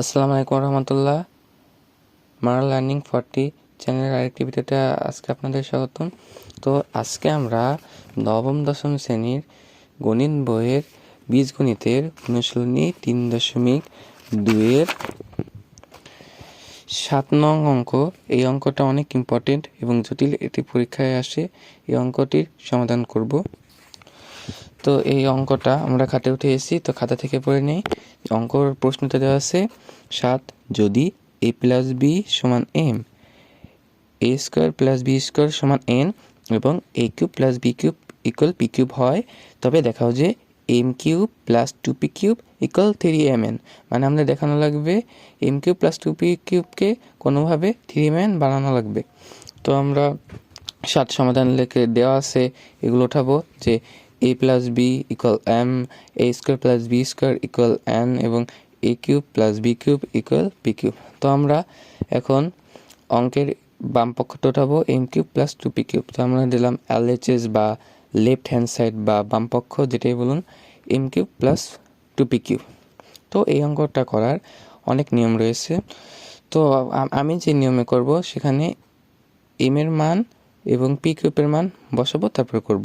আসসালামু আলাইকুম রহমতুল্লাহ। মারা লার্নিং ফর্টি চ্যানেলের আরেকটি ভিডিওতে আজকে আপনাদের স্বাগতম। তো আজকে আমরা নবম, দশম শ্রেণির গণিত বইয়ের বীজগণিতের অনুশীলনী তিন দশমিক দুইয়ের সাত নং অঙ্ক। এই অঙ্কটা অনেক ইম্পর্টেন্ট এবং জটিল, এটি পরীক্ষায় আসে। এই অঙ্কটির সমাধান করব। তো এই অঙ্কটা আমরা খাতে উঠে এসেছি, তো খাতা থেকে পড়ে নেই। অঙ্কর প্রশ্নতে দেওয়া আছে, সাত যদি এ প্লাস বি সমান M A square plus B square সমান এন এবং A cube plus B cube equal P cube হয়, তবে দেখাও যে M cube plus two P cube equal three M N মানে আমাদের দেখানো লাগবে M cube plus two P কিউবকে কোনোভাবে থ্রি এম এন বানানো লাগবে। তো আমরা সাত সমাধান লেখে দেওয়া আছে, এগুলো উঠাবো যে A plus B equal M A square plus B square equal N এবং A cube plus B cube equal P cube তো আমরা এখন অঙ্কের বাম পক্ষটা উঠাবো M cube plus two P cube তো আমরা দিলাম এল এইচ এস বা লেফট হ্যান্ড সাইড বা বাম পক্ষ, যেটাই বলুন M cube plus two P cube তো এই অঙ্কটা করার অনেক নিয়ম রয়েছে। তো আমি যে নিয়মে করব, সেখানে এম এর মান এবং পি কিউবের মান বসাবো, তারপর করব।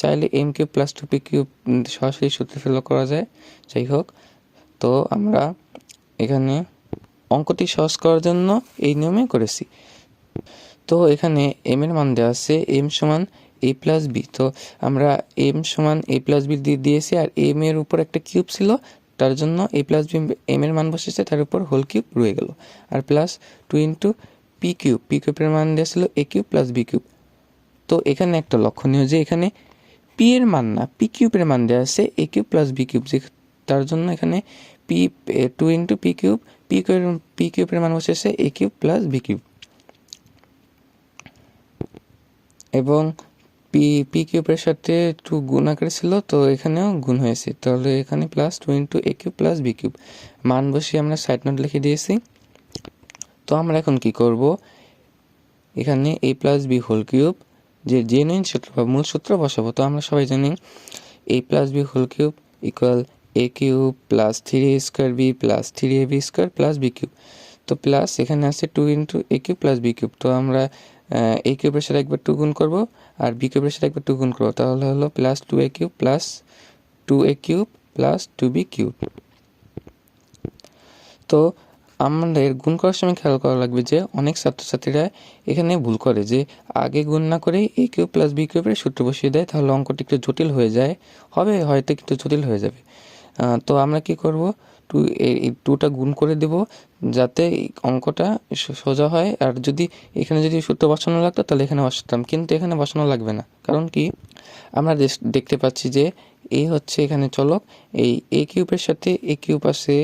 চাইলে M cube plus two P cube সরাসরি সূত্রে ফেলো করা যায়। যাই হোক, তো আমরা এখানে অঙ্কটি সহজ করার জন্য এই নিয়মে করেছি। তো এখানে এম এর মান দেওয়া আছে এম সমান এ প্লাস বি তো আমরা এম সমান এ প্লাস বি দিয়ে দিয়েছি, আর এম এর উপর একটা কিউব ছিল, তার জন্য এ প্লাস বি এম এর মান বসেছে, তার উপর হোল কিউব রয়ে গেল। আর plus two into P cube P কিউবের মান দেওয়া ছিল A cube plus B cube তো এখানে একটা লক্ষণীয় যে এখানে পি এর মান না পি কিউবের মান দেওয়া আছে A cube plus B cube যে তার জন্য এখানে P two into P cube P কিউবের পি কিউবের মান বসেছে A cube plus B cube এবং পি পি কিউবের সাথে টু গুণ আকারে ছিল, তো এখানেও গুণ হয়েছে। তাহলে এখানে plus two into A cube plus B cube মান বসিয়ে আমরা সাইড নোট লিখে দিয়েছি। তো আমরা এখন কি করব? এখানে A plus B whole cube যে জেনুইন সূত্র বা মূল সূত্র বসাবো। তো আমরা সবাই জানি A plus B whole cube equal A cube plus three A square B plus three A B square plus B cube তো প্লাস এখানে আছে two into A cube plus B cube তো আমরা এ কিউবের সাথে একবার টু গুণ করব আর বি কিউবের সাথে একবার টু গুণ করব। তাহলে হলো plus two A cube plus two A cube plus two B cube তো আমাদের গুণ করার সময় খেয়াল করা লাগবে যে অনেক ছাত্রছাত্রীরা এখানে ভুল করে, যে আগে গুণ না করেই এ কিউ প্লাস বি কিউবের সূত্র বসিয়ে দেয়, তাহলে অঙ্কটি একটু জটিল হয়ে যায়। হবে হয়তো একটু জটিল হয়ে যাবে। তো আমরা কি করব? টু এই টুটা গুণ করে দেব যাতে অঙ্কটা সোজা হয়। আর যদি এখানে যদি সূত্র বসানো লাগতো, তাহলে এখানে বসাতাম। কিন্তু এখানে বসানো লাগবে না। কারণ কি? আমরা দেখতে পাচ্ছি যে এ হচ্ছে এখানে চলক। এই এ কিউবের সাথে এ কিউব আছে,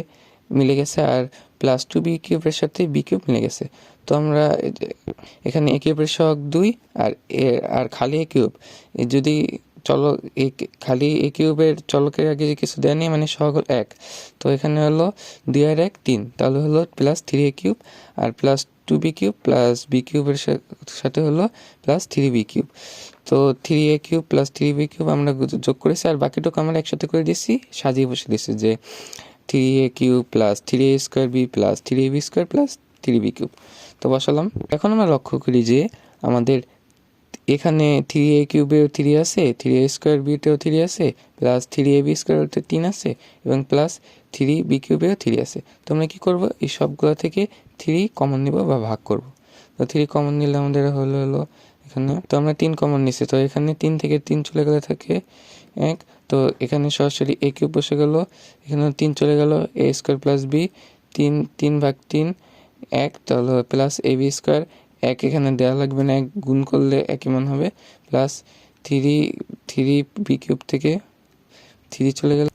মিলে গেছে। আর প্লাস টু বি কিউবের সাথে বি কিউব মিলে গেছে। তো আমরা এখানে এ কিউবের সহগ দুই আর এ আর খালি এ কিউব যদি চলক খালি এ কিউবের চলকের আগে যে কিছু দেয়নি মানে সহগ হলো এক। তো এখানে হলো দুই আর এক, তিন। তাহলে হলো plus three A cube R plus two B cube plus B কিউবের সাথে হলো প্লাস থ্রি বি কিউব তো three A cube plus three B cube আমরা যোগ করেছি, আর বাকিটুকু আমরা একসাথে করে দিয়েছি, সাজিয়ে বসে দিয়েছি যে three A cube plus three A square B plus three A B square plus three B cube তো বসালাম। এখন আমরা লক্ষ্য করি যে আমাদের এখানে থ্রি এ কিউবেও থ্রি আছে থ্রি এ স্কোয়ার বিতেও থ্রি আছে প্লাস থ্রি এ বি স্কোয়ারতে তিন আছে, এবং প্লাস থ্রি বি কিউবেও থ্রি আছে। তো আমরা কী করব? এই সবগুলো থেকে থ্রি কমন নিব বা ভাগ করব। তো থ্রি কমন নিলে আমাদের হলো হলো এখানে। তো আমরা তিন কমন নিছি। তো এখানে তিন থেকে তিন চলে গেলে থাকে এক। তো এখানে সরাসরি এ কিউব বসে গেল। এখানে তিন চলে গেল এ স্কোয়ার প্লাস বি তিন তিন ভাগ তিন, এক। তাহলে প্লাস এ বি স্কোয়ার এক এখানে দেওয়া লাগবে না, এক গুণ করলে একই মান হবে। Plus three three B cube থেকে থ্রি চলে গেলে।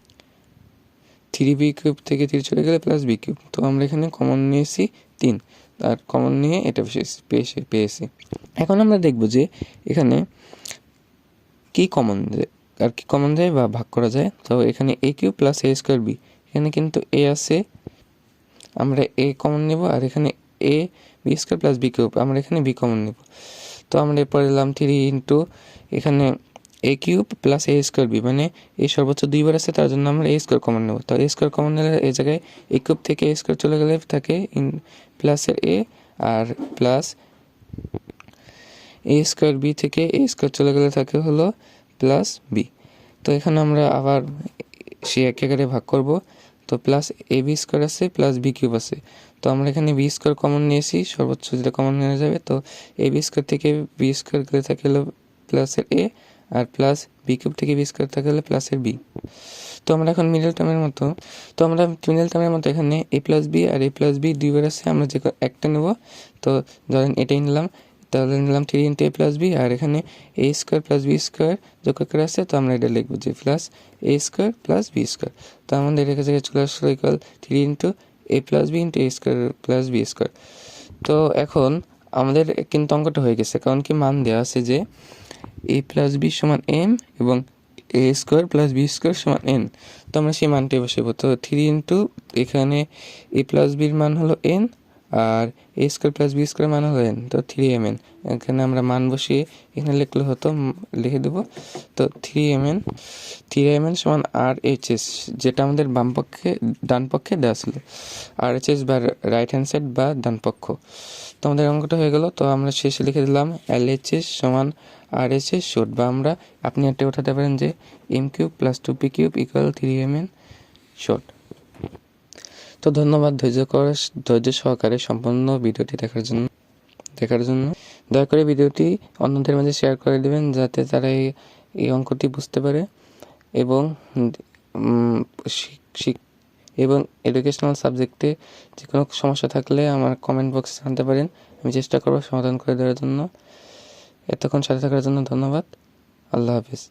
থ্রি বি কিউব থেকে থ্রি চলে গেলে প্লাস বি কিউব তো আমরা এখানে কমন নিয়েছি তিন। আর কমন নিয়ে এটা পেয়েছি পেয়েছি পেয়েছি। এখন আমরা দেখব যে এখানে কি কমন আর কি কমন যায় বা ভাগ করা যায়। তো এখানে A cube plus A square B এখানে কিন্তু এ আছে। আমরা এ কমন নেব, আর এখানে A B square plus B cube আমরা এখানে বি কমন নেব। তো আমরা এরপর এলাম থ্রি ইন্টু এখানে A cube plus A square B মানে এই সর্বোচ্চ দুইবার আছে, তার জন্য আমরা এ স্কোয়ার কমন নেব। তো এ স্কোয়ার কমন নিলে এই জায়গায় এ কিউব থেকে এ স্কোয়ার চলে গেলে থাকে ইন প্লাসের এ আর প্লাস এ স্কোয়ার বি থেকে এ স্কোয়ার চলে গেলে থাকে হলো প্লাস বি তো এখানে আমরা আবার সে এক একারে ভাগ করব। তো প্লাস এ বি স্কোয়ার আছে প্লাস বি কিউব আছে। তো আমরা এখানে বি স্কোয়ার কমন নিয়েছি, সর্বোচ্চ যেটা কমন নেওয়া যাবে, তো এ বি স্কোয়ার থেকে বি স্কোয়ার গেলে থাকে হলো প্লাসের এ আর প্লাস বি কিউব থেকে বি স্কোয়ার থাকে হলো প্লাসের বি তো আমরা এখন মিডল টার্মের মতো, তো আমরা মিডল টার্মের মতো এখানে এ প্লাস বি আর এ প্লাস বি দুইবার আছে আমরা যে একটা নেব। তো ধরেন এটাই নিলাম, তাহলে নিলাম three into A plus B আর এখানে A square plus B square যোগ করে আছে তো আমরা এটা লিখব যে plus A square plus B square তো আমাদের এখানে জায়গায় চলে আসলো equal three into A plus B into A square plus B square তো এখন আমাদের কিন্তু অঙ্কটা হয়ে গেছে, কারণ কি মান দেওয়া আছে যে এ প্লাস বি সমান এম এবং A square plus B square সমান এন তো আমরা সেই মানটি বসাবো। তো থ্রি ইন্টু এখানে এ প্লাস বির মান হলো N R A square plus B square মান হলো এন তো থ্রি এম এন এখানে আমরা মান বসিয়ে এখানে লিখলে হতো লিখে দেবো। তো three M N three M N সমান আর এইচ এস যেটা আমাদের বাম পক্ষে, ডান পক্ষে দেওয়া ছিল। আর এইচ এস বা রাইট হ্যান্ড সাইড বা ডান পক্ষ। তো আমাদের অঙ্কটা হয়ে গেল, তো আমরা শেষে লিখে দিলাম এল এইচ এস সমান আর এইচ এস শোট বা আমরা, আপনি একটা উঠাতে পারেন যে M cube plus two P cube equal three M N short তো ধন্যবাদ ধৈর্য ধৈর্য সহকারে সম্পূর্ণ ভিডিওটি দেখার জন্য। দেখার জন্য। দয়া করে ভিডিওটি অন্যদের মাঝে শেয়ার করে দেবেন যাতে তারা এই অঙ্কটি বুঝতে পারে এবং এবং এডুকেশনাল সাবজেক্টে যে কোনো সমস্যা থাকলে আমার কমেন্ট বক্সে জানতে পারেন। আমি চেষ্টা করব সমাধান করে দেওয়ার জন্য। এতক্ষণ সাথে থাকার জন্য ধন্যবাদ। আল্লাহ হাফিজ।